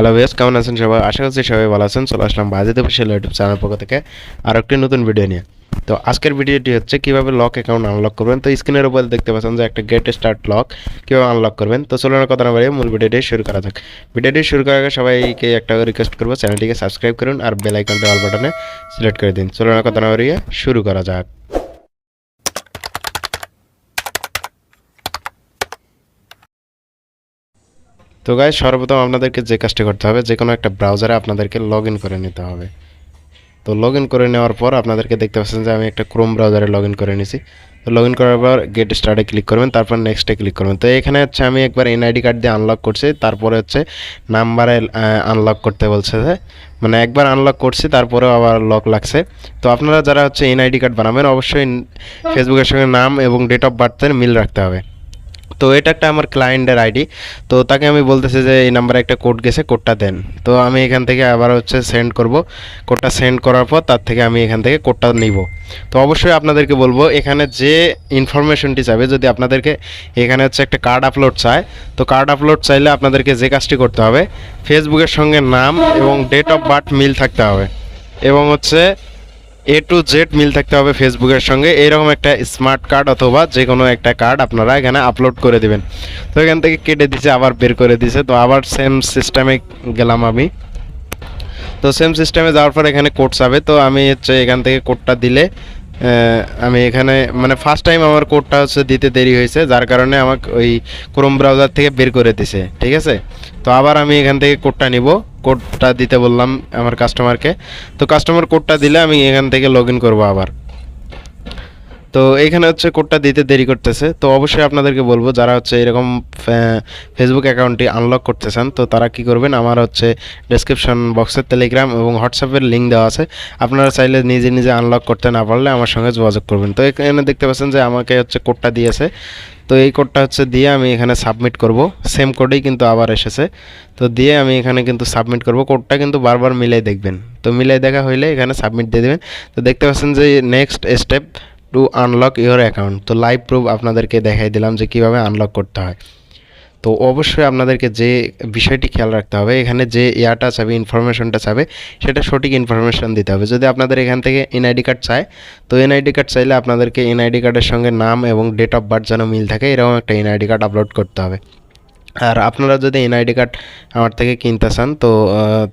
Hello base কেমন আছেন সবাই? আশা করছি সবাই ভালো আছেন। চলে আসলাম বাজেত অফিসিয়াল ইউটিউব চ্যানেল পক্ষ থেকে আর একটি নতুন ভিডিও নিয়ে। তো আজকের ভিডিওটি হচ্ছে কীভাবে লক অ্যাকাউন্ট আনলক করবেন। তো স্ক্রিনের উপর দেখতে পাচ্ছেন যে একটা গেট স্টার্ট লক কীভাবে আনলক করবেন। তো চলুন কথা না বাড়িয়ে মূল ভিডিওটি শুরু করা যাক। ভিডিওটি শুরু করার আগে সবাইকে একটা রিকোয়েস্ট করব চ্যানেলটিকে সাবস্ক্রাইব করুন আর বেল আইকনটা অল বাটনে সিলেক্ট করে দিন। চলুন কথা না বাড়িয়ে শুরু করা যাক। তো গাইজ সর্বপ্রথম আপনাদেরকে যে কাজটি করতে হবে যে কোনো একটা ব্রাউজারে আপনাদেরকে লগ ইন করে নিতে হবে। তো লগ ইন করে নেওয়ার পর আপনাদেরকে দেখতে পাচ্ছেন যে আমি একটা ক্রোম ব্রাউজারে লগ ইন করে নিয়েছি তো লগ ইন করার পর গেট স্টার্টে ক্লিক করবেন তারপর নেক্সটে ক্লিক করবেন। তো এখানে হচ্ছে আমি একবার এনআইডি কার্ড দিয়ে আনলক করছি তারপরে হচ্ছে নাম্বারে আনলক করতে বলছে যে মানে একবার আনলক করছি তারপরেও আবার লক লাগছে। তো আপনারা যারা হচ্ছে এনআইডি কার্ড বানাবেন অবশ্যই ফেসবুকের সঙ্গে নাম এবং ডেট অফ বার্থের মিল রাখতে হবে। তো এটা একটা আমার ক্লায়েন্টের আইডি তো তাকে আমি বলতেছি যে এই নাম্বারে একটা কোড গেছে কোডটা দেন। তো আমি এখান থেকে আবার হচ্ছে সেন্ড করব। কোডটা সেন্ড করার পর তার থেকে আমি এখান থেকে কোডটা নিব। তো অবশ্যই আপনাদেরকে বলব, এখানে যে ইনফরমেশনটি চাবে যদি আপনাদেরকে এখানে হচ্ছে একটা কার্ড আপলোড চায়, তো কার্ড আপলোড চাইলে আপনাদেরকে যে কাজটি করতে হবে ফেসবুকের সঙ্গে নাম এবং ডেট অফ বার্থ মিল থাকতে হবে। এবং হচ্ছে এ টু জেড মিল থাকতে হবে ফেসবুকের সঙ্গে। এইরকম একটা স্মার্ট কার্ড অথবা যে কোনো একটা কার্ড আপনারা এখানে আপলোড করে দিবেন। তো এখান থেকে কেটে দিছে, আবার বের করে দিছে। তো আবার সেম সিস্টেমে গেলাম আমি। তো সেম সিস্টেমে যাওয়ার পর এখানে কোড চাবে তো আমি হচ্ছে এখান থেকে কোডটা দিলে আমি এখানে মানে ফার্স্ট টাইম আমার কোডটা হচ্ছে দিতে দেরি হয়েছে। যার কারণে আমাকে ওই ক্রোম ব্রাউজার থেকে বের করে দিছে। ঠিক আছে? তো আবার আমি এখান থেকে কোডটা নিব। কোডটা দিতে বললাম আমার কাস্টমারকে তো কাস্টমার কোডটা দিলে আমি এখান থেকে লগ ইন করব আবার। তো এইখানে হচ্ছে কোডটা দিতে দেরি করতেছে। তো অবশ্যই আপনাদেরকে বলব, যারা হচ্ছে এরকম ফেসবুক অ্যাকাউন্টটি আনলক করতে চান তো তারা কি করবেন? আমার হচ্ছে ডেসক্রিপশন বক্সের টেলিগ্রাম এবং হোয়াটসঅ্যাপের লিঙ্ক দেওয়া আছে। আপনারা চাইলে নিজে নিজে আনলক করতে না পারলে আমার সঙ্গে যোগাযোগ করবেন। তো এখানে দেখতে পাচ্ছেন যে আমাকে হচ্ছে কোডটা দিয়েছে। তো এই কোডটা হচ্ছে দিয়ে আমি এখানে সাবমিট করব। সেম কোডেই কিন্তু আবার এসেছে। তো দিয়ে আমি এখানে কিন্তু সাবমিট করব। কোডটা কিন্তু বারবার মিলাই দেখবেন। তো মিলাই দেখা হইলে এখানে সাবমিট দিয়ে দেবেন। তো দেখতে পাচ্ছেন যে next step to unlock your account তো লাইভ প্রুফ আপনাদেরকে দেখাই দিলাম যে কীভাবে আনলক করতে হয়। তো অবশ্যই আপনাদেরকে যে বিষয়টি খেয়াল রাখতে হবে, এখানে যে ইয়াটা চাবে ইনফরমেশনটা চাবে, সেটা সঠিক ইনফরমেশন দিতে হবে। যদি আপনাদের এখান থেকে এনআইডি কার্ড চায়, তো এনআইডি কার্ড চাইলে আপনাদেরকে এনআইডি কার্ডের সঙ্গে নাম এবং ডেট অফ বার্থ যেন মিল থাকে, এরকম একটা এনআইডি কার্ড আপলোড করতে হবে। আর আপনারা যদি এনআইডি কার্ড আমার থেকে কিনতে চান, তো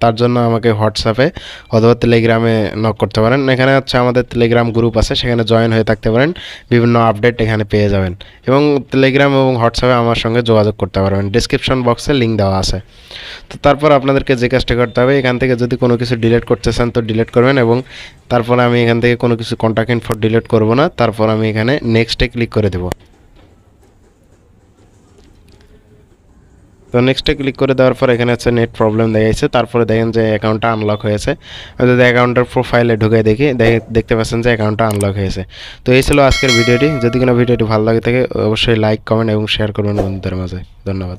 তার জন্য আমাকে হোয়াটসঅ্যাপে অথবা টেলিগ্রামে নক করতে পারেন। এখানে হচ্ছে আমাদের টেলিগ্রাম গ্রুপ আছে, সেখানে জয়েন হয়ে থাকতে পারেন। বিভিন্ন আপডেট এখানে পেয়ে যাবেন। এবং টেলিগ্রাম এবং হোয়াটসঅ্যাপে আমার সঙ্গে যোগাযোগ করতে পারবেন। ডিসক্রিপশন বক্সে লিঙ্ক দেওয়া আছে। তো তারপর আপনাদেরকে যে কাজটা করতে হবে, এখান থেকে যদি কোনো কিছু ডিলিট করতে চান, তো ডিলিট করবেন এবং তারপর আমি এখান থেকে কোনো কিছু কন্ট্যাক্ট ইনফো ডিলিট করব না। তারপর আমি এখানে নেক্সটে ক্লিক করে দেবো। তো নেক্সটে ক্লিক করে দেওয়ার পর এখানে হচ্ছে নেট প্রবলেম দেখাইছে। তারপরে দেখেন যে অ্যাকাউন্টটা আনলক হয়েছে। আমি যদি অ্যাকাউন্টের প্রোফাইলে ঢুকে দেখি, দেখে- দেখতে পাচ্ছেন যে অ্যাকাউন্টটা আনলক হয়েছে। তো এই ছিল আজকের ভিডিওটি। যদি কোনো ভিডিওটি ভালো লাগে থাকে, অবশ্যই লাইক কমেন্ট এবং শেয়ার করবেন বন্ধুদের মাঝে। ধন্যবাদ।